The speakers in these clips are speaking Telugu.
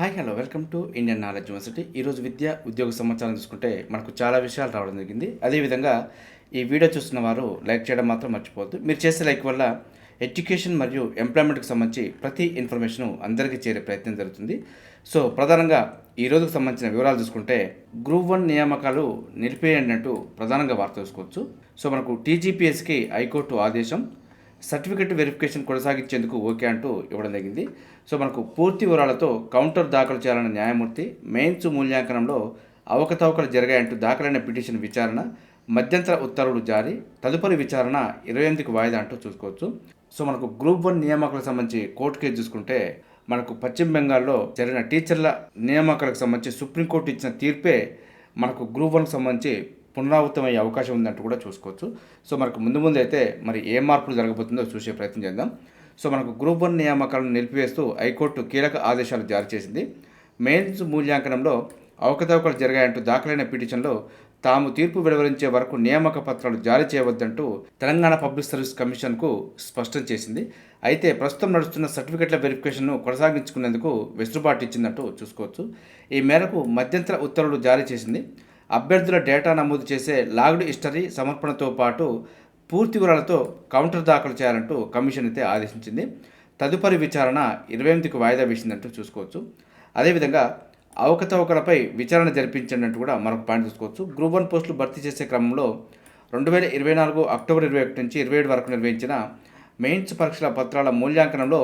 Hi hello welcome to Indian knowledge university ఈరోజు విద్య ఉద్యోగ సమాచారం చూసుకుంటే మనకు చాలా విషయాలు రావడం జరిగింది. అదేవిధంగా ఈ వీడియో చూస్తున్న వారు లైక్ చేయడం మాత్రం మర్చిపోవద్దు. మీరు చేసే లైక్ వల్ల ఎడ్యుకేషన్ మరియు ఎంప్లాయ్మెంట్కి సంబంధించి ప్రతి ఇన్ఫర్మేషను అందరికీ చేరే ప్రయత్నం జరుగుతుంది. సో ప్రధానంగా ఈ రోజుకు సంబంధించిన వివరాలు చూసుకుంటే గ్రూప్ వన్ నియామకాలు నిలిపేయండి అంటూ ప్రధానంగా వార్త చూసుకోవచ్చు. సో మనకు టీజీపీఎస్కి హైకోర్టు ఆదేశం సర్టిఫికెట్ వెరిఫికేషన్ కొనసాగించేందుకు ఓకే అంటూ ఇవ్వడం జరిగింది. సో మనకు పూర్తి వివరాలతో కౌంటర్ దాఖలు చేయాలన్న న్యాయమూర్తి మెయిన్స్ మూల్యాంకనంలో అవకతవకలు జరిగాయంటూ దాఖలైన పిటిషన్ విచారణ మధ్యంతర ఉత్తర్వులు జారీ తదుపరి విచారణ ఇరవై ఎనిమిదికి వాయిదా అంటూ చూసుకోవచ్చు. సో మనకు గ్రూప్ వన్ నియామకాలకు సంబంధించి కోర్టు కేసు చూసుకుంటే మనకు పశ్చిమ బెంగాల్లో జరిగిన టీచర్ల నియామకాలకు సంబంధించి సుప్రీంకోర్టు ఇచ్చిన తీర్పే మనకు గ్రూప్ వన్కి సంబంధించి పునరావృతమయ్యే అవకాశం ఉందంటూ కూడా చూసుకోవచ్చు. సో మనకు ముందు ముందు అయితే మరి ఏ మార్పులు జరగబోతుందో చూసే ప్రయత్నం చేద్దాం. సో మనకు గ్రూప్ వన్ నియామకాలను నిలిపివేస్తూ హైకోర్టు కీలక ఆదేశాలు జారీ చేసింది. మెయిన్స్ మూల్యాంకనంలో అవకతవకలు జరిగాయంటూ దాఖలైన పిటిషన్లో తాము తీర్పు వెలువరించే వరకు నియామక పత్రాలు జారీ చేయవద్దంటూ తెలంగాణ పబ్లిక్ సర్వీస్ కమిషన్కు స్పష్టం చేసింది. అయితే ప్రస్తుతం నడుస్తున్న సర్టిఫికెట్ల వెరిఫికేషన్ను కొనసాగించుకునేందుకు వెసులుబాటు ఇచ్చిందంటూ చూసుకోవచ్చు. ఈ మేరకు మధ్యంతర ఉత్తర్వులు జారీ చేసింది. అభ్యర్థుల డేటా నమోదు చేసే లాగ్డ్ హిస్టరీ సమర్పణతో పాటు పూర్తి వివరాలతో కౌంటర్ దాఖలు చేయాలంటూ కమిషన్ అయితే ఆదేశించింది. తదుపరి విచారణ ఇరవై ఎనిమిదికి వాయిదా వేసిందంటూ చూసుకోవచ్చు. అదేవిధంగా అవకతవకలపై విచారణ జరిపించినట్టు కూడా మరొక పాయింట్ చూసుకోవచ్చు. గ్రూప్ వన్ పోస్టులు భర్తీ చేసే క్రమంలో రెండు వేల ఇరవై నాలుగు అక్టోబర్ ఇరవై ఒకటి నుంచి ఇరవై ఏడు వరకు నిర్వహించిన మెయిన్స్ పరీక్షల పత్రాల మూల్యాంకనంలో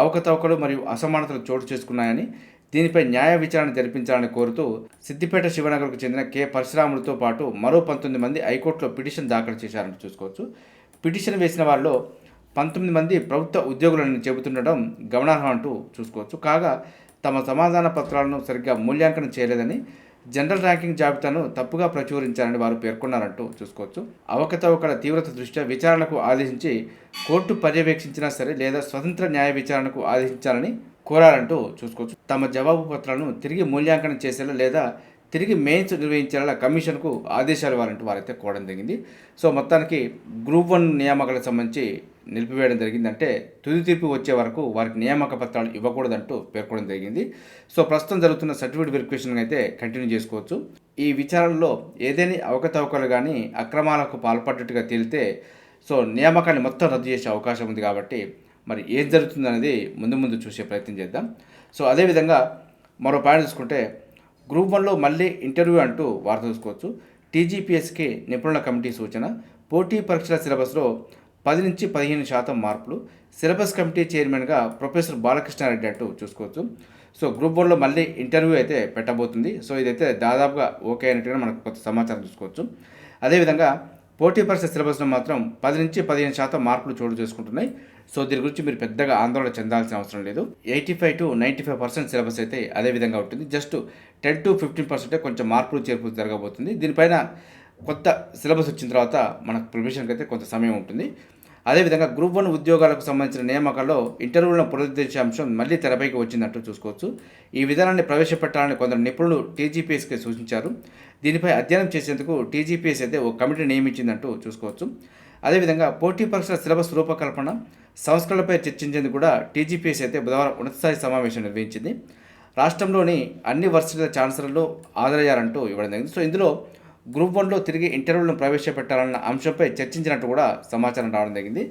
అవకతవకలు మరియు అసమానతలు చోటు చేసుకున్నాయని దీనిపై న్యాయ విచారణ జరిపించాలని కోరుతూ సిద్దిపేట శివనగర్కు చెందిన కె. పరశురాములతో పాటు మరో పంతొమ్మిది మంది హైకోర్టులో పిటిషన్ దాఖలు చేశారని చూసుకోవచ్చు. పిటిషన్ వేసిన వారిలో పంతొమ్మిది మంది ప్రభుత్వ ఉద్యోగులని చెబుతుండడం గమనార్హం అంటూ చూసుకోవచ్చు. కాగా తమ సమాధాన పత్రాలను సరిగ్గా మూల్యాంకనం చేయలేదని జనరల్ ర్యాంకింగ్ జాబితాను తప్పుగా ప్రచురించారని వారు పేర్కొన్నారంటూ చూసుకోవచ్చు. అవకతవకల తీవ్రత దృష్ట్యా విచారణకు ఆదేశించి కోర్టు పర్యవేక్షించినా సరే లేదా స్వతంత్ర న్యాయ విచారణకు ఆదేశించాలని కోరారంటూ చూసుకోవచ్చు. తమ జవాబు పత్రాలను తిరిగి మూల్యాంకనం చేసేలా లేదా తిరిగి మెయిన్స్ నిర్వహించేలా కమిషన్కు ఆదేశాలు ఇవ్వాలంటూ వారైతే కోవడం జరిగింది. సో మొత్తానికి గ్రూప్ వన్ నియామకాలకు సంబంధించి నిలిపివేయడం జరిగిందంటే తుది తీర్పు వచ్చే వరకు వారికి నియామక పత్రాలు ఇవ్వకూడదంటూ పేర్కొనడం జరిగింది. సో ప్రస్తుతం జరుగుతున్న సర్టిఫికేట్ వెరిఫికేషన్ అయితే కంటిన్యూ చేసుకోవచ్చు. ఈ విచారణలో ఏదైనా అవకతవకలు కానీ అక్రమాలకు పాల్పడ్డట్టుగా తేలితే సో నియామకాన్ని మొత్తం రద్దు చేసే అవకాశం ఉంది కాబట్టి మరి ఏం జరుగుతుంది అనేది ముందు ముందు చూసే ప్రయత్నం చేద్దాం. సో అదేవిధంగా మరో పాయింట్ చూసుకుంటే గ్రూప్ వన్లో మళ్ళీ ఇంటర్వ్యూ అంటూ వార్త చూసుకోవచ్చు. టీజీపీఎస్కి నిపుణుల కమిటీ సూచన పోటీ పరీక్షల సిలబస్లో పది నుంచి పదిహేను శాతం మార్పులు సిలబస్ కమిటీ చైర్మన్గా ప్రొఫెసర్ బాలకృష్ణారెడ్డి అంటూ చూసుకోవచ్చు. సో గ్రూప్ వన్లో మళ్ళీ ఇంటర్వ్యూ అయితే పెట్టబోతుంది. సో ఇదైతే దాదాపుగా ఓకే అయినట్టుగా మనకు కొత్త సమాచారం చూసుకోవచ్చు. అదేవిధంగా పోటీ పరీక్ష సిలబస్లో మాత్రం పది నుంచి పదిహేను శాతం మార్పులు చోటు చేసుకుంటున్నాయి. సో దీని గురించి మీరు పెద్దగా ఆందోళన చెందాల్సిన అవసరం లేదు. Eighty five to ninety five percent syllabus అయితే అదే విధంగా ఉంటుంది. జస్ట్ టెన్ టు ఫిఫ్టీన్ పర్సెంటే కొంచెం మార్పులు చేర్పులు జరగబోతుంది. దీనిపైన కొత్త సిలబస్ వచ్చిన తర్వాత మనకు ప్రిపరేషన్కి అయితే కొంత సమయం ఉంటుంది. అదేవిధంగా గ్రూప్ వన్ ఉద్యోగాలకు సంబంధించిన నియామకాల్లో ఇంటర్వ్యూలను పునరుద్ధరించే అంశం మళ్ళీ తెరపైకి వచ్చిందంటూ చూసుకోవచ్చు. ఈ విధానాన్ని ప్రవేశపెట్టాలని కొందరు నిపుణులు టీజీపీఎస్కి సూచించారు. దీనిపై అధ్యయనం చేసేందుకు టీజీపీఎస్ అయితే ఓ కమిటీ నియమించిందంటూ చూసుకోవచ్చు. అదేవిధంగా పోటీ పరీక్షల సిలబస్ రూపకల్పన సంస్కరణలపై చర్చించేందుకు కూడా టీజీపీఎస్ అయితే బుధవారం ఉన్నతస్థాయి సమావేశం నిర్వహించింది. రాష్ట్రంలోని అన్ని వర్సిటీల ఛాన్సలర్లు హాజరయ్యారంటూ ఇవ్వడం జరిగింది. సో ఇందులో గ్రూప్ వన్లో తిరిగి ఇంటర్వ్యూలను ప్రవేశపెట్టాలన్న అంశంపై చర్చించినట్టు కూడా సమాచారం రావడం జరిగింది.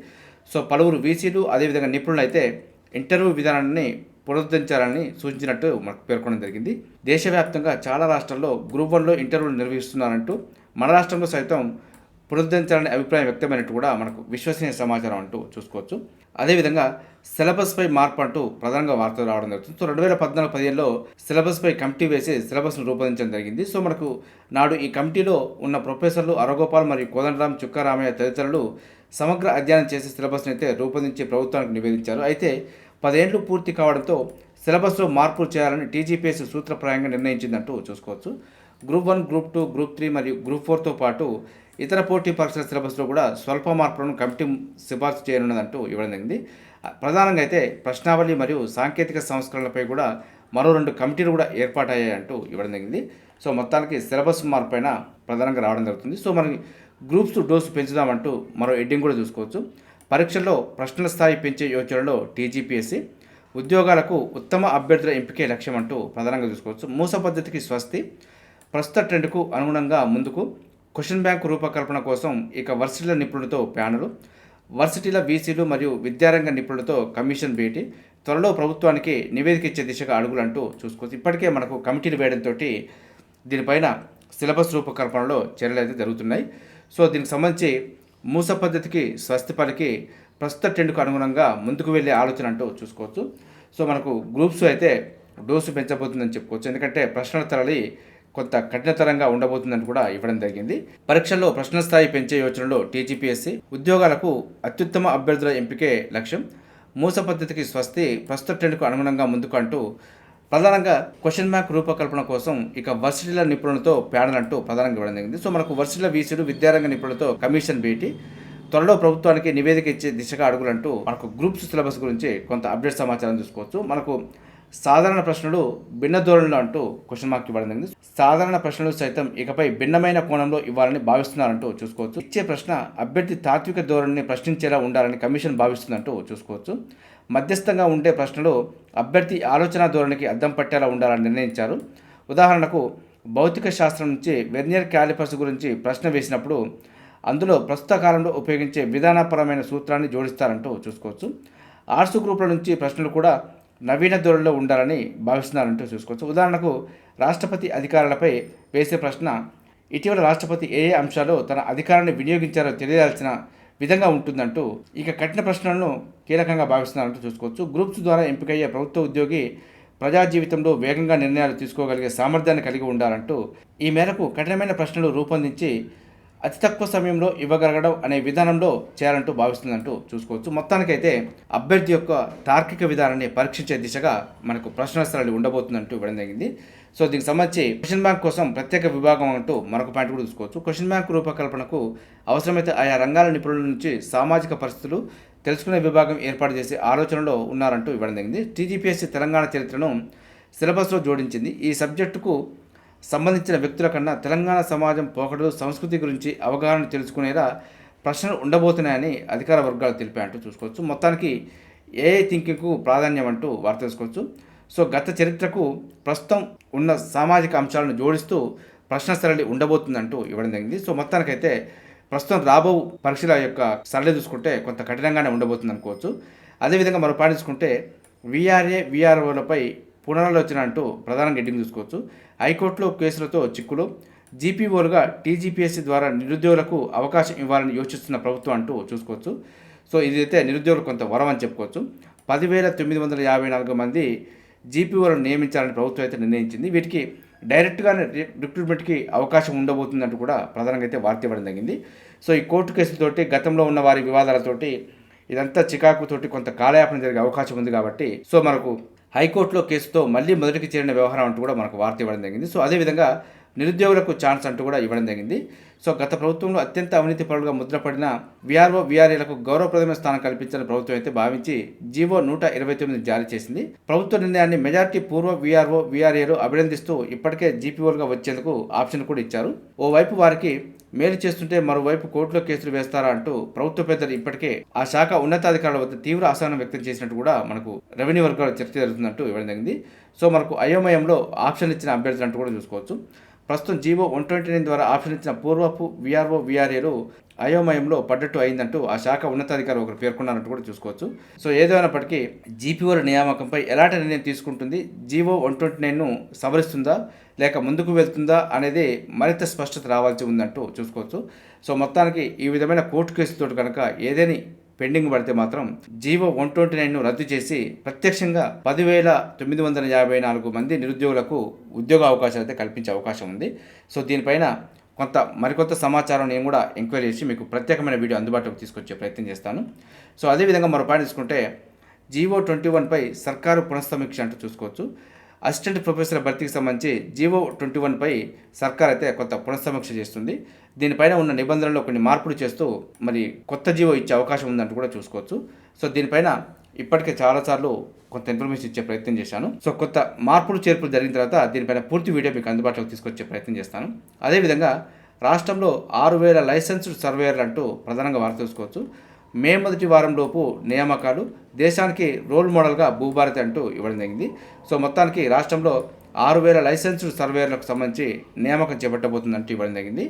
సో పలువురు వీసీలు అదేవిధంగా నిపుణులు అయితే ఇంటర్వ్యూ విధానాన్ని పునరుద్ధరించాలని సూచించినట్టు మనకు పేర్కొనడం జరిగింది. దేశవ్యాప్తంగా చాలా రాష్ట్రాల్లో గ్రూప్ వన్లో ఇంటర్వ్యూలు నిర్వహిస్తున్నారంటూ మన రాష్ట్రంలో సైతం పునరుద్ధరించాలనే అభిప్రాయం వ్యక్తమైనట్టు కూడా మనకు విశ్వసనీయ సమాచారం అంటూ చూసుకోవచ్చు. అదేవిధంగా సిలబస్పై మార్పు అంటూ ప్రధానంగా వార్తలు రావడం జరుగుతుంది. సో రెండు వేల పద్నాలుగు పదిహేనులో సిలబస్పై కమిటీ వేసి సిలబస్ను రూపొందించడం జరిగింది. సో మనకు నాడు ఈ కమిటీలో ఉన్న ప్రొఫెసర్లు అరగోపాల్ మరియు కోదండరామ్ చుక్కారామయ్య తదితరులు సమగ్ర అధ్యయనం చేసే సిలబస్ని అయితే రూపొందించి ప్రభుత్వానికి నివేదించారు. అయితే పదేండ్లు పూర్తి కావడంతో సిలబస్లో మార్పులు చేయాలని టీజీపీఎస్ సూత్రప్రాయంగా నిర్ణయించిందంటూ చూసుకోవచ్చు. Group one group two group three మరియు గ్రూప్ ఫోర్తో పాటు ఇతర పోటీ పరీక్షల సిలబస్లో కూడా స్వల్ప మార్పులను కమిటీ సిఫార్సు చేయనున్నదంటూ ఇవ్వడం జరిగింది. ప్రధానంగా అయితే ప్రశ్నావళి మరియు సాంకేతిక సంస్కరణలపై కూడా మరో రెండు కమిటీలు కూడా ఏర్పాటయ్యాయంటూ ఇవ్వడం జరిగింది. సో మొత్తానికి సిలబస్ మార్పు పైన ప్రధానంగా రావడం జరుగుతుంది. సో మనకి గ్రూప్స్ డోసు పెంచుదామంటూ మరో ఎడ్డింగ్ కూడా చూసుకోవచ్చు. పరీక్షల్లో ప్రశ్నల స్థాయి పెంచే యోచనలో టీజీపీఎస్సీ ఉద్యోగాలకు ఉత్తమ అభ్యర్థుల ఎంపికే లక్ష్యం అంటూ ప్రధానంగా చూసుకోవచ్చు. మూస పద్ధతికి స్వస్తి ప్రస్తుత ట్రెండ్కు అనుగుణంగా ముందుకు క్వశ్చన్ బ్యాంక్ రూపకల్పన కోసం ఇక వర్సిటీల నిపుణులతో ప్యానలు వర్సిటీల వీసీలు మరియు విద్యారంగ నిపుణులతో కమిషన్ భేటీ త్వరలో ప్రభుత్వానికి నివేదిక ఇచ్చే దిశగా అడుగులంటూ చూసుకోవచ్చు. ఇప్పటికే మనకు కమిటీలు వేయడంతో దీనిపైన సిలబస్ రూపకల్పనలో చర్యలు అయితే జరుగుతున్నాయి. సో దీనికి సంబంధించి మూస పద్ధతికి స్వస్తి పలికి ప్రస్తుత ట్రెండ్కు అనుగుణంగా ముందుకు వెళ్ళే ఆలోచన అంటూ చూసుకోవచ్చు. సో మనకు గ్రూప్స్ అయితే డోసు పెంచబోతుందని చెప్పుకోవచ్చు. ఎందుకంటే ప్రశ్నల తరలి కొంత కఠినతరంగా ఉండబోతుందని కూడా ఇవ్వడం జరిగింది. పరీక్షల్లో ప్రశ్న స్థాయి పెంచే యోచనలో టీజీపీఎస్సీ ఉద్యోగాలకు అత్యుత్తమ అభ్యర్థుల ఎంపికే లక్ష్యం. మూస పద్ధతికి స్వస్తి ప్రస్తుత ట్రెండ్కు అనుగుణంగా ముందుకు అంటూ ప్రధానంగా క్వశ్చన్ మార్క్ రూపకల్పన కోసం ఇక వర్సిటీల నిపుణులతో ప్యానల్ అంటూ ప్రధానంగా ఇవ్వడం జరిగింది. సో మనకు వర్సిటీల వీసీలు విద్యారంగ నిపుణులతో కమిషన్ భేటీ త్వరలో ప్రభుత్వానికి నివేదిక ఇచ్చే దిశగా అడుగులంటూ మనకు గ్రూప్స్ సిలబస్ గురించి కొంత అప్డేట్ సమాచారం చూసుకోవచ్చు. మనకు సాధారణ ప్రశ్నలు భిన్న ధోరణిలో అంటూ క్వశ్చన్ మార్క్ ఇవ్వడం జరిగింది. సాధారణ ప్రశ్నలు సైతం ఇకపై భిన్నమైన కోణంలో ఇవ్వాలని భావిస్తున్నారంటూ చూసుకోవచ్చు. ఇచ్చే ప్రశ్న అభ్యర్థి తాత్విక ధోరణిని ప్రశ్నించేలా ఉండాలని కమిషన్ భావిస్తుందంటూ చూసుకోవచ్చు. మధ్యస్థంగా ఉండే ప్రశ్నలు అభ్యర్థి ఆలోచన ధోరణికి అద్దం పట్టేలా ఉండాలని నిర్ణయించారు. ఉదాహరణకు భౌతిక శాస్త్రం నుంచి వెర్నియర్ క్యాలిపర్స్ గురించి ప్రశ్న వేసినప్పుడు అందులో ప్రస్తుత కాలంలో ఉపయోగించే విధానపరమైన సూత్రాన్ని జోడిస్తారంటూ చూసుకోవచ్చు. ఆర్ట్స్ గ్రూపుల నుంచి ప్రశ్నలు కూడా నవీన ధోరణిలో ఉండాలని భావిస్తున్నారంటూ చూసుకోవచ్చు. ఉదాహరణకు రాష్ట్రపతి అధికారులపై వేసే ప్రశ్న ఇటీవల రాష్ట్రపతి ఏ ఏ అంశాలు తన అధికారాన్ని వినియోగించారో తెలియాల్సిన విధంగా ఉంటుందంటూ ఇక కఠిన ప్రశ్నలను కీలకంగా భావిస్తున్నారంటూ చూసుకోవచ్చు. గ్రూప్స్ ద్వారా ఎంపికయ్యే ప్రభుత్వ ఉద్యోగి ప్రజా జీవితంలో వేగంగా నిర్ణయాలు తీసుకోగలిగే సామర్థ్యాన్ని కలిగి ఉండాలంటూ ఈ మేరకు కఠినమైన ప్రశ్నలు రూపొందించి అతి తక్కువ సమయంలో ఇవ్వగలగడం అనే విధానంలో చేయాలంటూ భావిస్తుందంటూ చూసుకోవచ్చు. మొత్తానికైతే అభ్యర్థి యొక్క తార్కిక విధానాన్ని పరీక్షించే దిశగా మనకు ప్రశ్నోత్తరాలు ఉండబోతుందంటూ ఇవ్వడం జరిగింది సో దీనికి సంబంధించి క్వశ్చన్ బ్యాంక్ కోసం ప్రత్యేక విభాగం అంటూ మరొక పాయింట్ కూడా చూసుకోవచ్చు క్వశ్చన్ బ్యాంక్ రూపకల్పనకు అవసరమైతే ఆయా రంగాల నిపుణుల నుంచి సామాజిక పరిస్థితులు తెలుసుకునే విభాగం ఏర్పాటు చేసే ఆలోచనలో ఉన్నారంటూ ఇవ్వడం జరిగింది. టీజీపీఎస్సీ తెలంగాణ చరిత్రను సిలబస్లో జోడించింది. ఈ సబ్జెక్టుకు సంబంధించిన వ్యక్తుల కన్నా తెలంగాణ సమాజం పోకడలు సంస్కృతి గురించి అవగాహన తెలుసుకునేలా ప్రశ్నలు ఉండబోతున్నాయని అధికార వర్గాలు తెలిపాయంటూ చూసుకోవచ్చు. మొత్తానికి ఏఐ థింకింగ్కు ప్రాధాన్యం అంటూ వార్త తెలుసుకోవచ్చు. సో గత చరిత్రకు ప్రస్తుతం ఉన్న సామాజిక అంశాలను జోడిస్తూ ప్రశ్న సరళి ఉండబోతుందంటూ ఇవ్వడం జరిగింది. సో మొత్తానికైతే ప్రస్తుతం రాబో పరీక్షల యొక్క సరళి చూసుకుంటే కొంత కఠినంగానే ఉండబోతుంది అనుకోవచ్చు. అదేవిధంగా మరో పాయింట్ చూసుకుంటే విఆర్ఏ విఆర్ఓలపై పునరాలోచన అంటూ ప్రధానంగా హెడ్డింగ్ చూసుకోవచ్చు హైకోర్టులో కేసులతో చిక్కులు జీపీఓలుగా టీజీపీఎస్సీ ద్వారా నిరుద్యోగులకు అవకాశం ఇవ్వాలని యోచిస్తున్న ప్రభుత్వం అంటూ చూసుకోవచ్చు. సో ఇదైతే నిరుద్యోగులు కొంత వరం అని చెప్పుకోవచ్చు. పదివేల తొమ్మిది వందల యాభై నాలుగు మంది జీపీఓలను నియమించాలని ప్రభుత్వం అయితే నిర్ణయించింది. వీటికి డైరెక్ట్గానే రిక్రూట్మెంట్కి అవకాశం ఉండబోతుందంటూ కూడా ప్రధానంగా అయితే వార్త ఇవ్వడం జరిగింది. సో ఈ కోర్టు కేసులతోటి గతంలో ఉన్న వారి వివాదాలతోటి ఇదంతా చికాకుతోటి కొంత కాలయాపన జరిగే అవకాశం ఉంది కాబట్టి సో మనకు హైకోర్టులో కేసుతో మళ్ళీ మొదటికి చేరిన వ్యవహారం అంటూ కూడా మనకు వార్త ఇవ్వడం జరిగింది. సో అదేవిధంగా నిరుద్యోగులకు ఛాన్స్ అంటూ కూడా ఇవ్వడం జరిగింది. సో గత ప్రభుత్వంలో అత్యంత అవినీతి పరులుగా ముద్రపడిన విఆర్ఓ విఆర్ఏలకు గౌరవప్రదమైన స్థానం కల్పించాలని ప్రభుత్వం అయితే భావించి జీవో నూట ఇరవై తొమ్మిది జారీ చేసింది. ప్రభుత్వ నిర్ణయాన్ని మెజార్టీ పూర్వ విఆర్ఓ విఆర్ఏలు అభినందిస్తూ ఇప్పటికే జీపీఓలుగా వచ్చేందుకు ఆప్షన్ కూడా ఇచ్చారు. ఓవైపు వారికి మేలు చేస్తుంటే మరోవైపు కోర్టులో కేసులు వేస్తారా అంటూ ప్రభుత్వ పెద్దలు ఇప్పటికే ఆ శాఖ ఉన్నతాధికారుల వద్ద తీవ్ర అసహనం వ్యక్తం చేసినట్టు కూడా మనకు రెవెన్యూ వర్గాల చర్చ జరుగుతున్నట్టు ఇవ్వడం జరిగింది. సో మనకు అయోమయంలో ఆప్షన్ ఇచ్చిన అభ్యర్థులు అంటూ కూడా చూసుకోవచ్చు. ప్రస్తుతం జీవో వన్ ట్వంటీ నైన్ ద్వారా ఆప్షన్ ఇచ్చిన పూర్వపు విఆర్ఓ విఆర్ఏలు అయోమయంలో పడ్డట్టు అయిందంటూ ఆ శాఖ ఉన్నతాధికారి ఒకరు పేర్కొన్నారంటూ కూడా చూసుకోవచ్చు. సో ఏదైనప్పటికీ జీపీఓల నియామకంపై ఎలాంటి నిర్ణయం తీసుకుంటుంది? జీవో వన్ ట్వంటీ నైన్ను సవరిస్తుందా? లేక ముందుకు వెళ్తుందా? అనేది మరింత స్పష్టత రావాల్సి ఉందంటూ చూసుకోవచ్చు. సో మొత్తానికి ఈ విధమైన కోర్టు కేసుతో కనుక ఏదేని పెండింగ్ పడితే మాత్రం జీవో వన్ ట్వంటీ నైన్ను రద్దు చేసి ప్రత్యక్షంగా పదివేల తొమ్మిది వందల యాభై నాలుగు మంది నిరుద్యోగులకు ఉద్యోగ అవకాశాలు అయితే కల్పించే అవకాశం ఉంది. సో దీనిపైన కొంత మరికొంత సమాచారం నేను కూడా ఎంక్వైరీ చేసి మీకు ప్రత్యేకమైన వీడియో అందుబాటులోకి తీసుకొచ్చే ప్రయత్నం చేస్తాను. సో అదేవిధంగా మరో పాయింట్ తీసుకుంటే జీవో ట్వంటీ వన్పై సర్కారు పునఃసమీక్ష అంటూ చూసుకోవచ్చు. అసిస్టెంట్ ప్రొఫెసర్ భర్తీకి సంబంధించి జీవో ట్వంటీ వన్పై సర్కార్ అయితే కొంత పునఃసమీక్ష చేస్తుంది. దీనిపైన ఉన్న నిబంధనల్లో కొన్ని మార్పులు చేస్తూ మరి కొత్త జీవో ఇచ్చే అవకాశం ఉందంటూ కూడా చూసుకోవచ్చు. సో దీనిపైన ఇప్పటికే చాలాసార్లు కొంత ఇన్ఫర్మేషన్ ఇచ్చే ప్రయత్నం చేశాను. సో కొత్త మార్పులు చేర్పులు జరిగిన తర్వాత దీనిపైన పూర్తి వీడియో మీకు అందుబాటులోకి తీసుకొచ్చే ప్రయత్నం చేస్తాను. అదేవిధంగా రాష్ట్రంలో ఆరు వేల లైసెన్స్డ్ సర్వేయర్లు అంటూ ప్రధానంగా వారు చూసుకోవచ్చు. మే మొదటి వారంలోపు నియామకాలు దేశానికి రోల్ మోడల్గా భూభారతి అంటూ ఇవ్వడం జరిగింది. సో మొత్తానికి రాష్ట్రంలో ఆరు వేల లైసెన్స్డ్ సర్వేయర్లకు సంబంధించి నియామకం చేపట్టబోతుందంటూ ఇవ్వడం జరిగింది.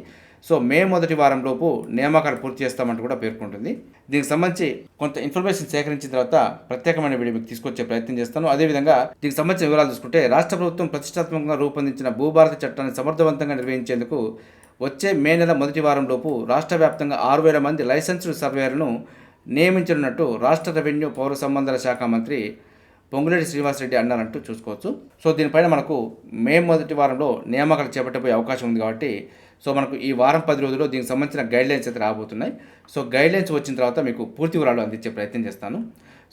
సో మే మొదటి వారంలోపు నియామకాలు పూర్తి చేస్తామంటూ కూడా పేర్కొంటుంది. దీనికి సంబంధించి కొంత ఇన్ఫర్మేషన్ సేకరించిన తర్వాత ప్రత్యేకమైన వీడియో మీకు తీసుకొచ్చే ప్రయత్నం చేస్తాను. అదేవిధంగా దీనికి సంబంధించిన వివరాలు చూసుకుంటే రాష్ట్ర ప్రభుత్వం ప్రతిష్టాత్మకంగా రూపొందించిన భూభారత చట్టాన్ని సమర్థవంతంగా నిర్వహించేందుకు వచ్చే మే నెల మొదటి వారంలోపు రాష్ట్ర వ్యాప్తంగా ఆరు వేల మంది లైసెన్స్డ్ సర్వేయర్లను నియమించనున్నట్టు రాష్ట్ర రెవెన్యూ పౌర సంబంధాల శాఖ మంత్రి పొంగులేటి శ్రీనివాసరెడ్డి అన్నారంటూ చూసుకోవచ్చు. సో దీనిపైన మనకు మే మొదటి వారంలో నియామకాలు చేపట్టబోయే అవకాశం ఉంది కాబట్టి సో మనకు ఈ వారం పది రోజుల్లో దీనికి సంబంధించిన గైడ్లైన్స్ అయితే రాబోతున్నాయి. సో గైడ్లైన్స్ వచ్చిన తర్వాత మీకు పూర్తి వివరాలు అందించే ప్రయత్నం చేస్తాను.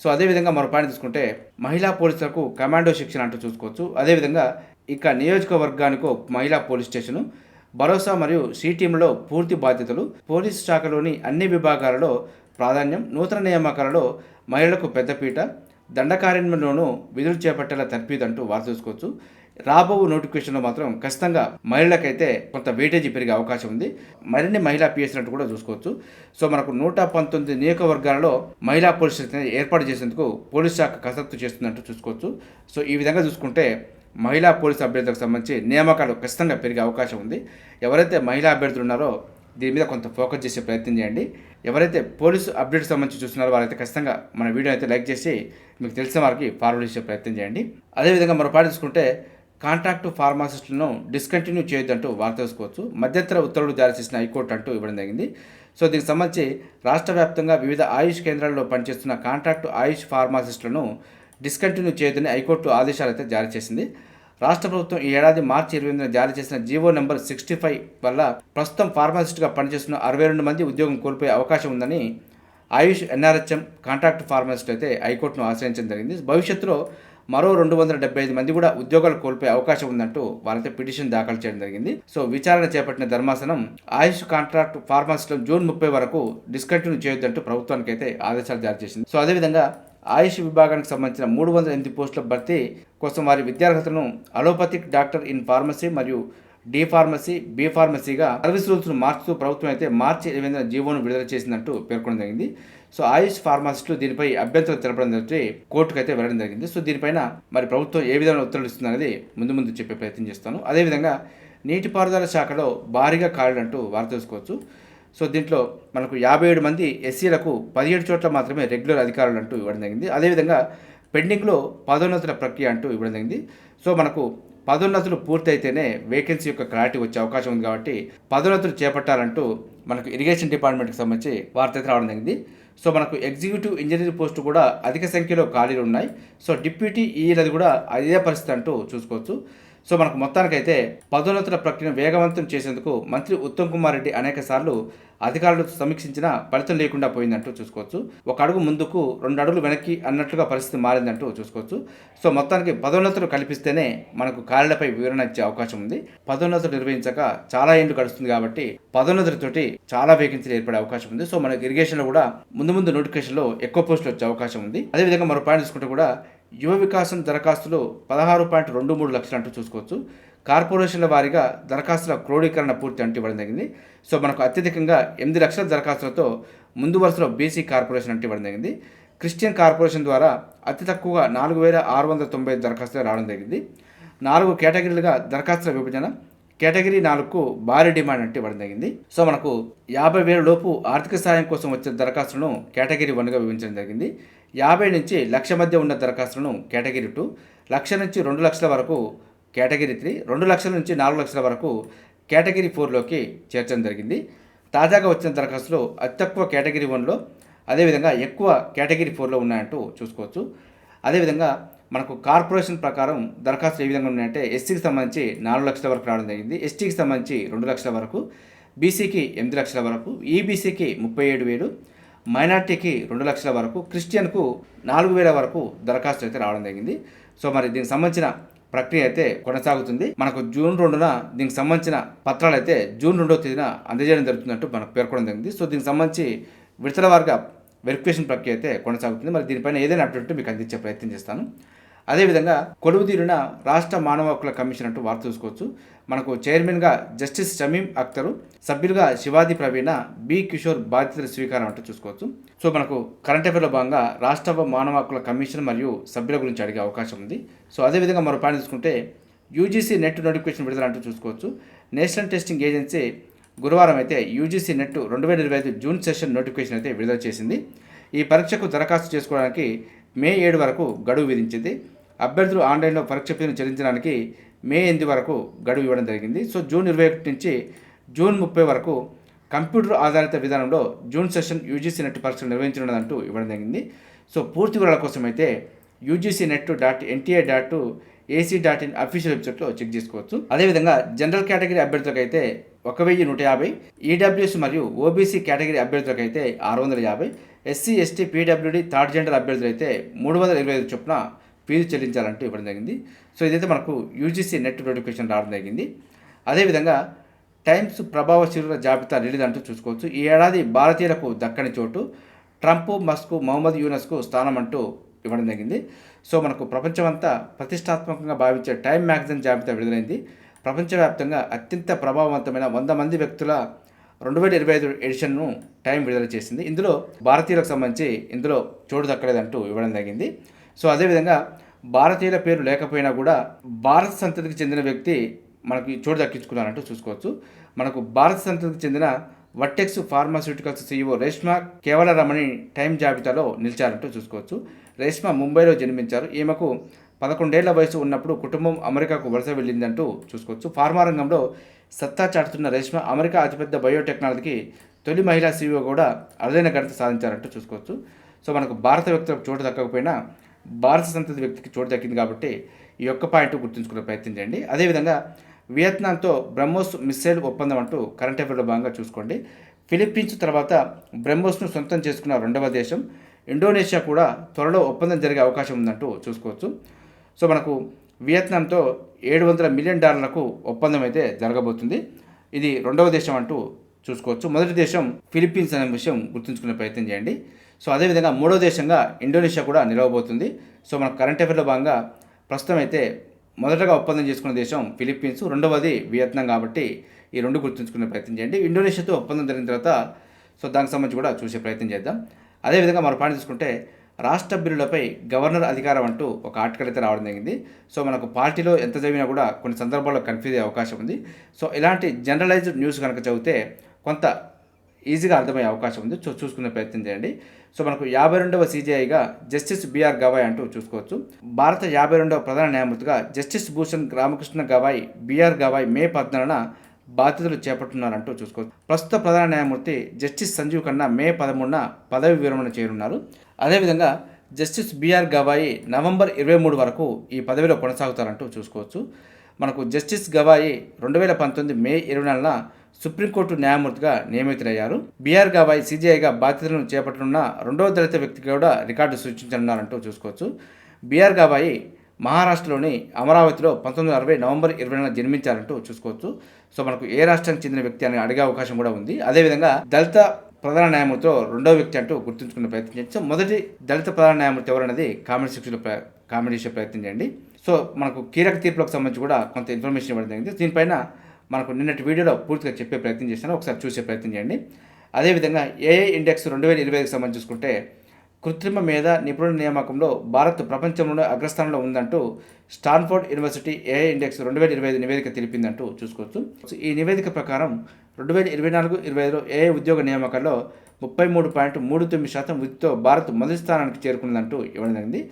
సో అదేవిధంగా మరో పాయింట్ తీసుకుంటే మహిళా పోలీసులకు కమాండో శిక్షణ అంటూ చూసుకోవచ్చు. అదేవిధంగా ఇక నియోజకవర్గానికి మహిళా పోలీస్ స్టేషను భరోసా మరియు సి టీంలో పూర్తి బాధ్యతలు పోలీస్ శాఖలోని అన్ని విభాగాలలో ప్రాధాన్యం నూతన నియామకాలలో మహిళలకు పెద్దపీట దండకారణ్యంలోనూ విధులు చేపట్టేలా తర్పీదంటూ వారు చూసుకోవచ్చు. రాబో నోటిఫికేషన్లో మాత్రం ఖచ్చితంగా మహిళలకైతే కొంత వెయిటేజీ పెరిగే అవకాశం ఉంది. మరిన్ని మహిళా పిఎస్నట్టు కూడా చూసుకోవచ్చు. సో మనకు నూట పంతొమ్మిది నియోజకవర్గాలలో మహిళా పోలీస్ ఏర్పాటు చేసేందుకు పోలీస్ శాఖ కసరత్తు చేస్తున్నట్టు చూసుకోవచ్చు. సో ఈ విధంగా చూసుకుంటే మహిళా పోలీస్ అభ్యర్థులకు సంబంధించి నియామకాలు ఖచ్చితంగా పెరిగే అవకాశం ఉంది. ఎవరైతే మహిళా అభ్యర్థులు ఉన్నారో దీని మీద కొంత ఫోకస్ చేసే ప్రయత్నం చేయండి. ఎవరైతే పోలీసు అప్డేట్స్ సంబంధించి చూస్తున్నారో వారైతే ఖచ్చితంగా మన వీడియో అయితే లైక్ చేసి మీకు తెలిసిన వారికి ఫార్వర్డ్ చేసే ప్రయత్నం చేయండి. అదేవిధంగా మరో పాటు చూసుకుంటే కాంట్రాక్ట్ ఫార్మాసిస్టులను డిస్కంటిన్యూ చేయొద్దంటూ వార్త తెలుసుకోవచ్చు మధ్యంతర ఉత్తర్వులు జారీ చేసిన హైకోర్టు అంటూ ఇవ్వడం జరిగింది. సో దీనికి సంబంధించి రాష్ట్ర వ్యాప్తంగా వివిధ ఆయుష్ కేంద్రాల్లో పనిచేస్తున్న కాంట్రాక్ట్ ఆయుష్ ఫార్మాసిస్టులను డిస్కంటిన్యూ చేయొద్దని హైకోర్టు ఆదేశాలు అయితే జారీ చేసింది. రాష్ట్ర ప్రభుత్వం ఈ ఏడాది మార్చి ఇరవై ఎనిమిదిన జారీ చేసిన జీవో నెంబర్ సిక్స్టీ ఫైవ్ వల్ల ప్రస్తుతం ఫార్మాసిస్ట్గా పనిచేస్తున్న అరవై రెండు మంది ఉద్యోగం కోల్పోయే అవకాశం ఉందని ఆయుష్ ఎన్ఆర్హెచ్ఎం కాంట్రాక్ట్ ఫార్మాసిస్ట్ అయితే హైకోర్టును ఆశ్రయించడం జరిగింది. భవిష్యత్తులో మరో రెండు వందల డెబ్బై ఐదు మంది కూడా ఉద్యోగాలు కోల్పోయే అవకాశం ఉందంటూ వారైతే పిటిషన్ దాఖలు చేయడం జరిగింది. సో విచారణ చేపట్టిన ధర్మాసనం ఆయుష్ కాంట్రాక్ట్ ఫార్మాసిస్టులు జూన్ ముప్పై వరకు డిస్కంటిన్యూ చేయొద్దంటూ ప్రభుత్వానికి అయితే ఆదేశాలు జారీ చేసింది. సో అదేవిధంగా ఆయుష్ విభాగానికి సంబంధించిన మూడు వందల ఎనిమిది పోస్టుల భర్తీ కోసం వారి విద్యార్హతను అలోపతిక్ డాక్టర్ ఇన్ ఫార్మసీ మరియు డి ఫార్మసీ బి ఫార్మసీగా సర్వీస్ రూల్స్ను మార్చుతూ ప్రభుత్వం అయితే మార్చి ఎనిమిదిన జీవోను విడుదల చేసిందంటూ పేర్కొనడం జరిగింది. సో ఆయుష్ ఫార్మాసిస్టులు దీనిపై అభ్యంతరం తెలపడం జరిగితే కోర్టుకు అయితే వెళ్ళడం జరిగింది. సో దీనిపైన మరి ప్రభుత్వం ఏ విధంగా ఉత్తర్వులు ఇస్తుంది అనేది ముందు ముందు చెప్పే ప్రయత్నం చేస్తాను. అదేవిధంగా నీటిపారుదల శాఖలో భారీగా ఖాళీలంటూ వార్త తెలుసుకోవచ్చు. సో దీంట్లో మనకు యాభై ఏడు మంది ఎస్సీలకు పదిహేడు చోట్ల మాత్రమే రెగ్యులర్ అధికారులు అంటూ ఇవ్వడం జరిగింది. అదేవిధంగా పెండింగ్లో పదోన్నతుల ప్రక్రియ అంటూ ఇవ్వడం జరిగింది. సో మనకు పదోన్నతులు పూర్తయితేనే వేకెన్సీ యొక్క క్లారిటీ వచ్చే అవకాశం ఉంది కాబట్టి పదోన్నతులు చేపట్టాలంటూ మనకు ఇరిగేషన్ డిపార్ట్మెంట్కి సంబంధించి వార్త అయితే రావడం జరిగింది. సో మనకు ఎగ్జిక్యూటివ్ ఇంజనీర్ పోస్టు కూడా అధిక సంఖ్యలో ఖాళీలు ఉన్నాయి. సో డిప్యూటీ ఈలది కూడా అదే పరిస్థితి అంటూ చూసుకోవచ్చు. సో మనకు మొత్తానికైతే పదోన్నతుల ప్రక్రియను వేగవంతం చేసేందుకు మంత్రి ఉత్తమ్ కుమార్ రెడ్డి అనేక సార్లు అధికారులతో సమీక్షించిన ఫలితం లేకుండా పోయిందంటూ చూసుకోవచ్చు. ఒక అడుగు ముందుకు రెండు అడుగులు వెనక్కి అన్నట్లుగా పరిస్థితి మారిందంటూ చూసుకోవచ్చు. సో మొత్తానికి పదోన్నతులు కల్పిస్తేనే మనకు ఖాళీలపై వివరణ ఇచ్చే అవకాశం ఉంది. పదోన్నతులు నిర్వహించక చాలా ఏళ్ళు గడుస్తుంది కాబట్టి పదోన్నతులతోటి చాలా వేకెన్సీలు ఏర్పడే అవకాశం ఉంది. సో మనకి ఇరిగేషన్లో కూడా ముందు ముందు నోటిఫికేషన్లో ఎక్కువ పోస్టులు వచ్చే అవకాశం ఉంది. అదేవిధంగా మరో పాయింట్ చూసుకుంటే కూడా యువ వికాసం దరఖాస్తులు పదహారు పాయింట్ రెండు మూడు లక్షలు అంటూ చూసుకోవచ్చు. కార్పొరేషన్ల వారీగా దరఖాస్తుల క్రోడీకరణ పూర్తి అంటూ ఇవ్వడం జరిగింది. సో మనకు అత్యధికంగా ఎనిమిది లక్షల దరఖాస్తులతో ముందు వరుసలో బీసీ కార్పొరేషన్ అంటూ ఇవ్వడం జరిగింది. క్రిస్టియన్ కార్పొరేషన్ ద్వారా అతి తక్కువగా నాలుగు వేల ఆరు వందల తొంభై దరఖాస్తులు రావడం జరిగింది. నాలుగు కేటగిరీలుగా దరఖాస్తుల విభజన కేటగిరీ నాలుగుకు భారీ డిమాండ్ అంటే ఇవ్వడం జరిగింది. సో మనకు యాభై వేల లోపు ఆర్థిక సాయం కోసం వచ్చిన దరఖాస్తులను కేటగిరీ వన్గా విభజించడం జరిగింది. యాభై నుంచి లక్ష మధ్య ఉన్న దరఖాస్తులను కేటగిరీ టూ లక్ష నుంచి రెండు లక్షల వరకు కేటగిరీ త్రీ రెండు లక్షల నుంచి నాలుగు లక్షల వరకు కేటగిరీ ఫోర్లోకి చేర్చడం జరిగింది. తాజాగా వచ్చిన దరఖాస్తులు అతి తక్కువ కేటగిరీ వన్లో అదేవిధంగా ఎక్కువ కేటగిరీ ఫోర్లో ఉన్నాయంటూ చూసుకోవచ్చు. అదేవిధంగా మనకు కార్పొరేషన్ ప్రకారం దరఖాస్తులు ఏ విధంగా ఉన్నాయంటే ఎస్సీకి సంబంధించి నాలుగు లక్షల వరకు రావడం జరిగింది. ఎస్టీకి సంబంధించి రెండు లక్షల వరకు బీసీకి ఎనిమిది లక్షల వరకు ఈబీసీకి ముప్పై ఏడు వేలు మైనార్టీకి రెండు లక్షల వరకు క్రిస్టియన్కు నాలుగు వేల వరకు దరఖాస్తు అయితే రావడం జరిగింది. సో మరి దీనికి సంబంధించిన ప్రక్రియ అయితే కొనసాగుతుంది. మనకు జూన్ రెండున దీనికి సంబంధించిన పత్రాలు అయితే జూన్ రెండో తేదీన అందజేయడం జరుగుతుందంటూ మనకు పేర్కొనడం జరిగింది. సో దీనికి సంబంధించి విడతల వారిగా వెరిఫికేషన్ ప్రక్రియ అయితే కొనసాగుతుంది. మరి దీనిపైన ఏదైనా అప్డేట్ మీకు అందించే ప్రయత్నం చేస్తాను. అదేవిధంగా కొలువు తీరిన రాష్ట్ర మానవ హక్కుల కమిషన్ అంటూ వార్త చూసుకోవచ్చు. మనకు చైర్మన్గా జస్టిస్ షమీం అఖ్తరు సభ్యులుగా శివాది ప్రవీణ బి కిషోర్ బాధ్యతల స్వీకారం అంటూ చూసుకోవచ్చు. సో మనకు కరెంట్ అఫేర్లో భాగంగా రాష్ట్ర మానవ హక్కుల కమిషన్ మరియు సభ్యుల గురించి అడిగే అవకాశం ఉంది. సో అదేవిధంగా మరో పాయింట్ చూసుకుంటే యూజీసీ నెట్ నోటిఫికేషన్ విడుదల అంటూ చూసుకోవచ్చు. నేషనల్ టెస్టింగ్ ఏజెన్సీ గురువారం అయితే యూజీసీ నెట్ రెండు వేల ఇరవై ఐదు జూన్ సెషన్ నోటిఫికేషన్ అయితే విడుదల చేసింది. ఈ పరీక్షకు దరఖాస్తు చేసుకోవడానికి మే ఏడు వరకు గడువు విధించింది. అభ్యర్థులు ఆన్లైన్లో పరీక్ష ఫీజును చెల్లించడానికి మే ఎనిమిది వరకు గడువు ఇవ్వడం జరిగింది. సో జూన్ ఇరవై ఒకటి నుంచి జూన్ ముప్పై వరకు కంప్యూటర్ ఆధారిత విధానంలో జూన్ సెషన్ యూజీసీ నెట్ పరీక్షలు నిర్వహించనున్నదంటూ ఇవ్వడం జరిగింది. సో పూర్తి వివరాల కోసం అయితే UGC net dot NTA dot AC dot in official వెబ్సైట్లో చెక్ చేసుకోవచ్చు. అదేవిధంగా జనరల్ కేటగిరీ అభ్యర్థులకు అయితే ఒక వెయ్యి నూట యాభై ఈడబ్ల్యూఎస్ మరియు ఓబీసీ కేటగిరీ అభ్యర్థులకు అయితే ఆరు వందల యాభై SC ST PWD third gender అభ్యర్థులు అయితే మూడు వందల ఇరవై ఐదు చొప్పున ఫీజు చెల్లించాలంటూ ఇవ్వడం జరిగింది. సో ఇదైతే మనకు యూజీసీ నెట్ నోటిఫికేషన్ రావడం జరిగింది. అదేవిధంగా టైమ్స్ ప్రభావశీలుల జాబితా రిలీజ్ అంటూ చూసుకోవచ్చు. ఈ ఏడాది భారతీయులకు దక్కని చోటు ట్రంప్ మస్క్ మహమ్మద్ యూనస్కు స్థానం అంటూ ఇవ్వడం జరిగింది. సో మనకు ప్రపంచమంతా ప్రతిష్టాత్మకంగా భావించే టైమ్ మ్యాగజైన్ జాబితా విడుదలైంది. ప్రపంచవ్యాప్తంగా అత్యంత ప్రభావవంతమైన వంద మంది వ్యక్తుల రెండు వేల ఇరవై ఐదు ఎడిషన్ను టైం విడుదల చేసింది. ఇందులో భారతీయులకు సంబంధించి ఇందులో చోటు దక్కలేదంటూ ఇవ్వడం జరిగింది. సో అదేవిధంగా భారతీయుల పేరు లేకపోయినా కూడా భారత సంతతికి చెందిన వ్యక్తి మనకి చోటు దక్కించుకున్నారంటూ చూసుకోవచ్చు. మనకు భారత సంతతికి చెందిన Vertex Pharmaceuticals CEO Reshma Kewalramani Time జాబితాలో నిలిచారంటూ చూసుకోవచ్చు. రేష్మా ముంబైలో జన్మించారు. ఈమెకు పదకొండేళ్ళ వయసు ఉన్నప్పుడు కుటుంబం అమెరికాకు వలస వెళ్ళిందంటూ చూసుకోవచ్చు. ఫార్మా రంగంలో సత్తా చాటుతున్న రేష్మా అమెరికా అతిపెద్ద బయోటెక్నాలజీకి తొలి మహిళా సీఈఓ కూడా అరుదైన ఘనత సాధించారంటూ చూసుకోవచ్చు. సో మనకు భారత వ్యక్తులకు చోటు దక్కకపోయినా భారత సంతతి వ్యక్తికి చోటు దక్కింది కాబట్టి ఈ యొక్క పాయింట్ గుర్తుంచుకునే ప్రయత్నం చేయండి. అదేవిధంగా వియత్నాంతో బ్రహ్మోస్ మిస్సైల్ ఒప్పందం అంటూ కరెంట్ అఫేర్లో భాగంగా చూసుకోండి. ఫిలిప్పీన్స్ తర్వాత బ్రహ్మోస్ను సొంతం చేసుకున్న రెండవ దేశం. ఇండోనేషియా కూడా త్వరలో ఒప్పందం జరిగే అవకాశం ఉందంటూ చూసుకోవచ్చు. సో మనకు వియత్నాంతో ఏడు వందల మిలియన్ డాలర్లకు ఒప్పందం అయితే జరగబోతుంది. ఇది రెండవ దేశం అంటూ చూసుకోవచ్చు. మొదటి దేశం ఫిలిప్పీన్స్ అనే విషయం గుర్తుంచుకునే ప్రయత్నం చేయండి. సో అదేవిధంగా మూడో దేశంగా ఇండోనేషియా కూడా నిలవబోతుంది. సో మన కరెంట్ అఫేర్లో భాగంగా ప్రస్తుతం అయితే మొదటగా ఒప్పందం చేసుకున్న దేశం ఫిలిప్పీన్స్ రెండవది వియత్నాం కాబట్టి ఈ రెండు గుర్తుంచుకునే ప్రయత్నం చేయండి. ఇండోనేషియాతో ఒప్పందం జరిగిన తర్వాత సో దానికి సంబంధించి కూడా చూసే ప్రయత్నం చేద్దాం. అదేవిధంగా మరో పాయింట్ చూసుకుంటే రాష్ట్ర బిల్లులపై గవర్నర్ అధికారం అంటూ ఒక ఆర్టికల్ అయితే రావడం జరిగింది. సో మనకు పార్టీలో ఎంత చదివినా కూడా కొన్ని సందర్భాల్లో కన్ఫ్యూజ్ అయ్యే అవకాశం ఉంది. సో ఇలాంటి జనరలైజ్డ్ న్యూస్ కనుక చదివితే కొంత ఈజీగా అర్థమయ్యే అవకాశం ఉంది. సో చూసుకునే ప్రయత్నం చేయండి. సో మనకు యాభై రెండవ సీజీఐగా జస్టిస్ బిఆర్ గవాయ్ అంటూ చూసుకోవచ్చు. భారత యాభై రెండవ ప్రధాన న్యాయమూర్తిగా justice Bhushan Ramakrishna Gavai BR Gavai May పద్నాలుగున బాధ్యతలు చేపట్టున్నారంటూ చూసుకోవచ్చు. ప్రస్తుత ప్రధాన న్యాయమూర్తి జస్టిస్ సంజీవ్ ఖన్నా మే పదమూడున పదవి విరమణ చేయనున్నారు. అదేవిధంగా జస్టిస్ బిఆర్ గవాయి నవంబర్ ఇరవై మూడు వరకు ఈ పదవిలో కొనసాగుతారంటూ చూసుకోవచ్చు. మనకు జస్టిస్ గవాయి రెండు వేల పంతొమ్మిది మే ఇరవై నాలుగున సుప్రీంకోర్టు న్యాయమూర్తిగా నియమితులయ్యారు. బీఆర్ గవాయ్ సీజీఐగా బాధ్యతలను చేపట్టనున్న రెండవ దళిత వ్యక్తికి కూడా రికార్డు సూచించనున్నారంటూ చూసుకోవచ్చు. బీఆర్ గవాయి మహారాష్ట్రలోని అమరావతిలో పంతొమ్మిది వందల అరవై నవంబర్ ఇరవై జన్మించారంటూ చూసుకోవచ్చు. సో మనకు ఏ రాష్ట్రానికి చెందిన వ్యక్తి అని అడిగే అవకాశం కూడా ఉంది. అదేవిధంగా దళిత ప్రధాన న్యాయమూర్తిలో రెండవ వ్యక్తి అంటూ గుర్తుంచుకునే ప్రయత్నం చేయొచ్చు మొదటి దళిత ప్రధాన న్యాయమూర్తి ఎవరన్నది కామెంట్ సెక్షన్లో ప్ర కామెంట్ చేసే ప్రయత్నం చేయండి. సో మనకు కీలక తీర్పులకు సంబంధించి కూడా కొంత ఇన్ఫర్మేషన్ ఇవ్వడం జరిగింది. దీనిపైన మనకు నిన్నటి వీడియోలో పూర్తిగా చెప్పే ప్రయత్నం చేశాను. ఒకసారి చూసే ప్రయత్నం చేయండి. అదేవిధంగా ఏఐ ఇండెక్స్ రెండు వేల ఇరవై ఐదుకి సంబంధించి చూసుకుంటే కృత్రిమ మీద నిపుణుల నియామకంలో భారత్ ప్రపంచంలోనే అగ్రస్థానంలో ఉందంటూ స్టాన్ఫోర్డ్ యూనివర్సిటీ ఏఐ ఇండెక్స్ రెండు వేల ఇరవై ఐదు నివేదిక తెలిపిందంటూ చూసుకోవచ్చు. సో ఈ నివేదిక ప్రకారం రెండు వేల ఇరవై నాలుగు ఇరవై ఐదులో ఏఐ ఉద్యోగ నియామకాల్లో ముప్పై మూడు పాయింట్ మూడు తొమ్మిది శాతం వృత్తితో భారత్ మొదటి స్థానానికి చేరుకుందంటూ ఇవ్వడం జరిగింది.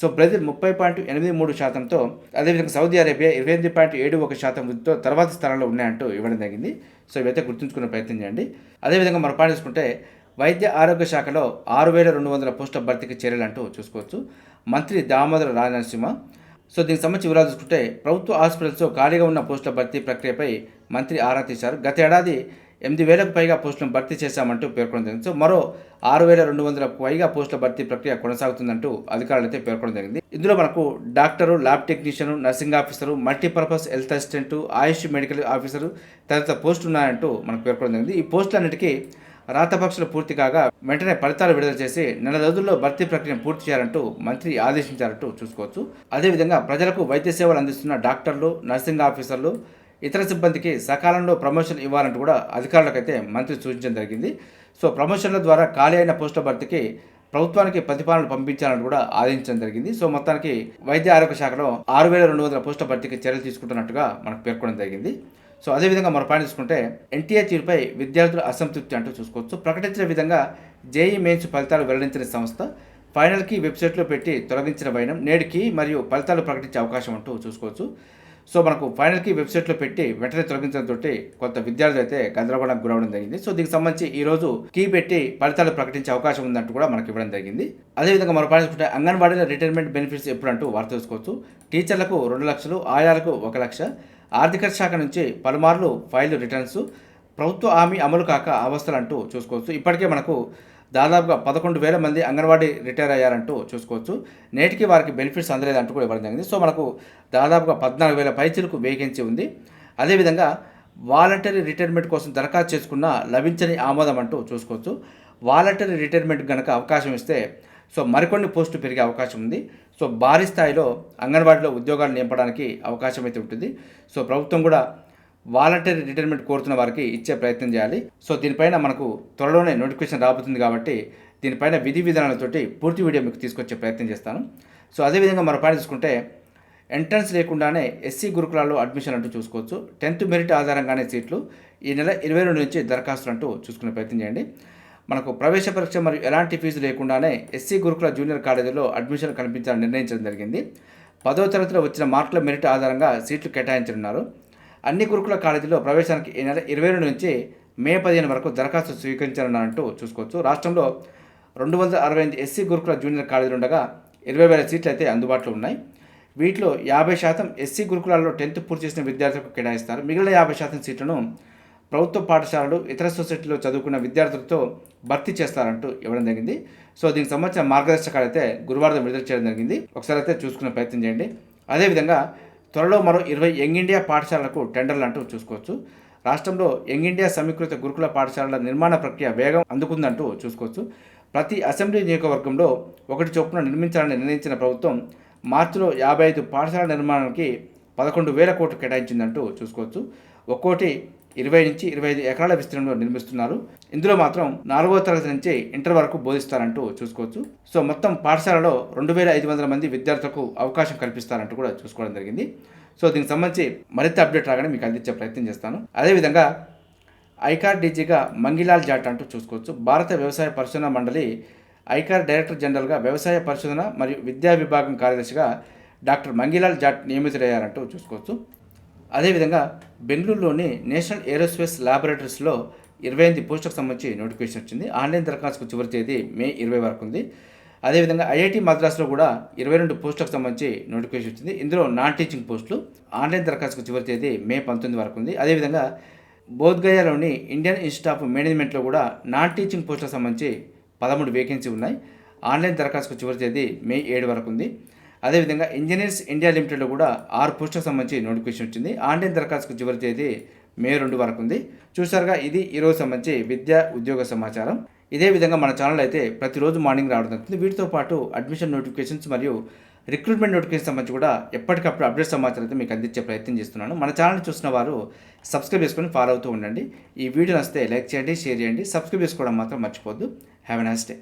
సో బ్రెజిల్ ముప్పై పాయింట్ ఎనిమిది మూడు శాతంతో అదేవిధంగా సౌదీ అరేబియా ఇరవై ఎనిమిది పాయింట్ ఏడు ఒక శాతం వృద్ధితో తర్వాత స్థానంలో ఉన్నాయంటూ ఇవ్వడం జరిగింది. సో ఇవైతే గుర్తుంచుకునే ప్రయత్నం చేయండి. అదేవిధంగా మనం పాయింట్ చూసుకుంటే వైద్య ఆరోగ్య శాఖలో ఆరు వేల రెండు వందల పోస్టుల భర్తీకి చర్యలంటూ చూసుకోవచ్చు. మంత్రి దామోదర రాజనరసింహ. సో దీనికి సంబంధించి వివరాలు చూసుకుంటే ప్రభుత్వ హాస్పిటల్స్లో ఖాళీగా ఉన్న పోస్టుల భర్తీ ప్రక్రియపై మంత్రి ఆరా తీశారు. గత ఏడాది ఎనిమిది వేలకు పైగా పోస్టులను భర్తీ చేశామంటూ పేర్కొనడం జరిగింది. సో మరో ఆరు వేల రెండు వందలకు పైగా పోస్టుల భర్తీ ప్రక్రియ కొనసాగుతుందంటూ అధికారులు అయితే పేర్కొనడం జరిగింది. ఇందులో మనకు doctor lab technician nursing officer multipurpose health assistant Ayush medical officer తదితర పోస్టులు ఉన్నాయంటూ మనకు పేర్కొనడం జరిగింది. ఈ పోస్టులన్నిటికీ రాతపక్షలు పూర్తి కాగా వెంటనే ఫలితాలు విడుదల చేసి నెల రోజుల్లో భర్తీ ప్రక్రియను పూర్తి చేయాలంటూ మంత్రి ఆదేశించారంటూ చూసుకోవచ్చు. అదేవిధంగా ప్రజలకు వైద్య సేవలు అందిస్తున్న డాక్టర్లు నర్సింగ్ ఆఫీసర్లు ఇతర సిబ్బందికి సకాలంలో ప్రమోషన్ ఇవ్వాలంటూ కూడా అధికారులకైతే మంత్రి సూచించడం జరిగింది. సో ప్రమోషన్ల ద్వారా ఖాళీ అయిన పోస్టుల భర్తీకి ప్రభుత్వానికి ప్రతిపాదనలు పంపించాలని కూడా ఆదేశించడం జరిగింది. సో మొత్తానికి వైద్య ఆరోగ్య శాఖలో ఆరు వేల రెండు వందల పోస్టుల భర్తీకి చర్యలు తీసుకుంటున్నట్టుగా మనకు పేర్కొనడం జరిగింది. సో అదేవిధంగా మరో పాయింట్ చూసుకుంటే ఎన్టీఆర్ తీరుపై విద్యార్థుల అసంతృప్తి అంటూ చూసుకోవచ్చు. ప్రకటించిన విధంగా జేఈ మెయిన్స్ ఫలితాలు వెల్లడించిన సంస్థ ఫైనల్కి వెబ్సైట్లో పెట్టి తొలగించిన వైనం నేటికి మరియు ఫలితాలు ప్రకటించే అవకాశం అంటూ చూసుకోవచ్చు. సో మనకు ఫైనల్కి వెబ్సైట్లో పెట్టి వెంటనే తొలగించడంతో కొంత విద్యార్థులు అయితే గందరగోళం గురవడం జరిగింది. సో దీనికి సంబంధించి ఈ రోజు కీ పెట్టి ఫలితాలు ప్రకటించే అవకాశం ఉందంటూ కూడా మనకి ఇవ్వడం జరిగింది. అదేవిధంగా మనం పాటించుకుంటే అంగన్వాడీల రిటైర్మెంట్ బెనిఫిట్స్ ఎప్పుడంటూ వార్త తెలుసుకోవచ్చు. టీచర్లకు రెండు లక్షలు ఆయాలకు ఒక లక్ష. ఆర్థిక శాఖ నుంచి పలుమార్లు ఫైల్ రిటర్న్స్. ప్రభుత్వ హామీ అమలు కాక అవస్థలు అంటూ చూసుకోవచ్చు. ఇప్పటికే మనకు దాదాపుగా పదకొండు వేల మంది అంగన్వాడీ రిటైర్ అయ్యారంటూ చూసుకోవచ్చు. నేటికి వారికి బెనిఫిట్స్ అందలేదంటూ కూడా ఇవ్వడం జరిగింది. సో మనకు దాదాపుగా పద్నాలుగు వేల పైచిలకు వేకెన్సీ ఉంది. అదేవిధంగా వాలంటరీ రిటైర్మెంట్ కోసం దరఖాస్తు చేసుకున్న లభించని ఆమోదం అంటూ చూసుకోవచ్చు. వాలంటరీ రిటైర్మెంట్ కనుక అవకాశం ఇస్తే సో మరికొన్ని పోస్టు పెరిగే అవకాశం ఉంది. సో భారీ స్థాయిలో అంగన్వాడీలో ఉద్యోగాలు నింపడానికి అవకాశం అయితే ఉంటుంది. సో ప్రభుత్వం కూడా వాలంటరీ రిటైర్మెంట్ కోరుతున్న వారికి ఇచ్చే ప్రయత్నం చేయాలి. సో దీనిపైన మనకు త్వరలోనే నోటిఫికేషన్ రాబోతుంది కాబట్టి దీనిపైన విధి విధానాలతోటి పూర్తి వీడియో మీకు తీసుకొచ్చే ప్రయత్నం చేస్తాను. సో అదేవిధంగా మరో పాయింట్ చూసుకుంటే ఎంట్రన్స్ లేకుండానే ఎస్సీ గురుకులాల్లో అడ్మిషన్ అంటూ చూసుకోవచ్చు. టెన్త్ మెరిట్ ఆధారంగానే సీట్లు ఈ నెల ఇరవై రెండు నుంచి దరఖాస్తులు అంటూ చూసుకునే ప్రయత్నం చేయండి. మనకు ప్రవేశ పరీక్ష మరియు ఎలాంటి ఫీజు లేకుండానే ఎస్సీ గురుకుల జూనియర్ కాలేజీలో అడ్మిషన్ కల్పించాలని నిర్ణయించడం జరిగింది. పదో తరగతిలో వచ్చిన మార్కుల మెరిట్ ఆధారంగా సీట్లు కేటాయించనున్నారు. అన్ని గురుకుల కాలేజీలో ప్రవేశానికి ఈ నెల ఇరవై రెండు నుంచి మే పదిహేను వరకు దరఖాస్తు స్వీకరించాలన్నారంటూ చూసుకోవచ్చు. రాష్ట్రంలో రెండు వందల అరవై ఎనిమిది ఎస్సీ గురుకుల జూనియర్ కాలేజీలు ఉండగా ఇరవై వేల సీట్లు అయితే అందుబాటులో ఉన్నాయి. వీటిలో యాభై శాతం ఎస్సీ గురుకులాల్లో టెన్త్ పూర్తి చేసిన విద్యార్థులకు కేటాయిస్తారు. మిగిలిన యాభై శాతం సీట్లను ప్రభుత్వ పాఠశాలలు ఇతర సొసైటీలో చదువుకున్న విద్యార్థులతో భర్తీ చేస్తారంటూ ఇవ్వడం జరిగింది. సో దీనికి సంబంధించిన మార్గదర్శకాలు అయితే గురువారం విడుదల చేయడం జరిగింది. ఒకసారి అయితే చూసుకునే ప్రయత్నం చేయండి. అదేవిధంగా త్వరలో మరో ఇరవై యంగ్ ఇండియా పాఠశాలలకు టెండర్లు అంటూ చూసుకోవచ్చు. రాష్ట్రంలో యంగ్ ఇండియా సమీకృత గురుకుల పాఠశాలల నిర్మాణ ప్రక్రియ వేగం అందుకుందంటూ చూసుకోవచ్చు. ప్రతి అసెంబ్లీ నియోజకవర్గంలో ఒకటి చొప్పున నిర్మించాలని నిర్ణయించిన ప్రభుత్వం మార్చిలో యాభై ఐదు పాఠశాల నిర్మాణానికి పదకొండు వేల కోట్లు కేటాయించిందంటూ చూసుకోవచ్చు. ఒక్కోటి ఇరవై నుంచి ఇరవై ఐదు ఎకరాల విస్తీర్ణంలో నిర్మిస్తున్నారు. ఇందులో మాత్రం నాలుగో తరగతి నుంచి ఇంటర్ వరకు బోధిస్తారంటూ చూసుకోవచ్చు. సో మొత్తం పాఠశాలలో రెండు వేల ఐదు వందల మంది విద్యార్థులకు అవకాశం కల్పిస్తారంటూ కూడా చూసుకోవడం జరిగింది. సో దీనికి సంబంధించి మరింత అప్డేట్ రాగానే మీకు అందించే ప్రయత్నం చేస్తాను. అదేవిధంగా ఐకార్ డీజీగా మంగిలాల్ జాట్ అంటూ చూసుకోవచ్చు. భారత వ్యవసాయ పరిశోధన మండలి ఐకార్ డైరెక్టర్ జనరల్గా వ్యవసాయ పరిశోధన మరియు విద్యా విభాగం కార్యదర్శిగా డాక్టర్ మంగిలాల్ జాట్ నియమితుడయ్యారంటూ చూసుకోవచ్చు. అదేవిధంగా బెంగళూరులోని నేషనల్ ఏరోస్పేస్ ల్యాబొరేటరీస్లో ఇరవై ఎనిమిది పోస్టులకు సంబంధించి నోటిఫికేషన్ వచ్చింది. ఆన్లైన్ దరఖాస్తుకు చివరి తేదీ మే ఇరవై వరకు ఉంది. అదేవిధంగా ఐఐటి మద్రాసులో కూడా ఇరవై రెండు పోస్టులకు సంబంధించి నోటిఫికేషన్ వచ్చింది. ఇందులో నాన్ టీచింగ్ పోస్టులు ఆన్లైన్ దరఖాస్తుకు చివరి తేదీ మే పంతొమ్మిది వరకు ఉంది. అదేవిధంగా బోధ్గయాలోని ఇండియన్ ఇన్స్టిట్యూట్ ఆఫ్ మేనేజ్మెంట్లో కూడా నాన్ టీచింగ్ పోస్టులకు సంబంధించి పదమూడు వేకెన్సీ ఉన్నాయి. ఆన్లైన్ దరఖాస్తుకు చివరి తేదీ మే ఏడు వరకు ఉంది. అదేవిధంగా ఇంజనీర్స్ ఇండియా లిమిటెడ్లో కూడా ఆరు పోస్టులకు సంబంధించి నోటిఫికేషన్ వచ్చింది. ఆన్లైన్ దరఖాస్తుకు చివరి తేదీ మే రెండు వరకు ఉంది. చూసారుగా ఇది ఈరోజు సంబంధించి విద్యా ఉద్యోగ సమాచారం. ఇదే విధంగా మన ఛానల్ అయితే ప్రతిరోజు మార్నింగ్ రావడం జరుగుతుంది. వీటితో పాటు అడ్మిషన్ నోటిఫికేషన్స్ మరియు రిక్రూట్మెంట్ నోటిఫికేషన్ సంబంధించి కూడా ఎప్పటికప్పుడు అప్డేట్ సమాచారం అయితే మీకు అందించే ప్రయత్నం చేస్తున్నాను. మన ఛానల్ చూసిన వారు సబ్స్క్రైబ్ చేసుకొని ఫాలో అవుతూ ఉండండి. ఈ వీడియో నస్తే లైక్ చేయండి షేర్ చేయండి. సబ్స్క్రైబ్ చేసుకోవడం మాత్రం మర్చిపోద్దు హ్యావ్ ఎ నైస్ డే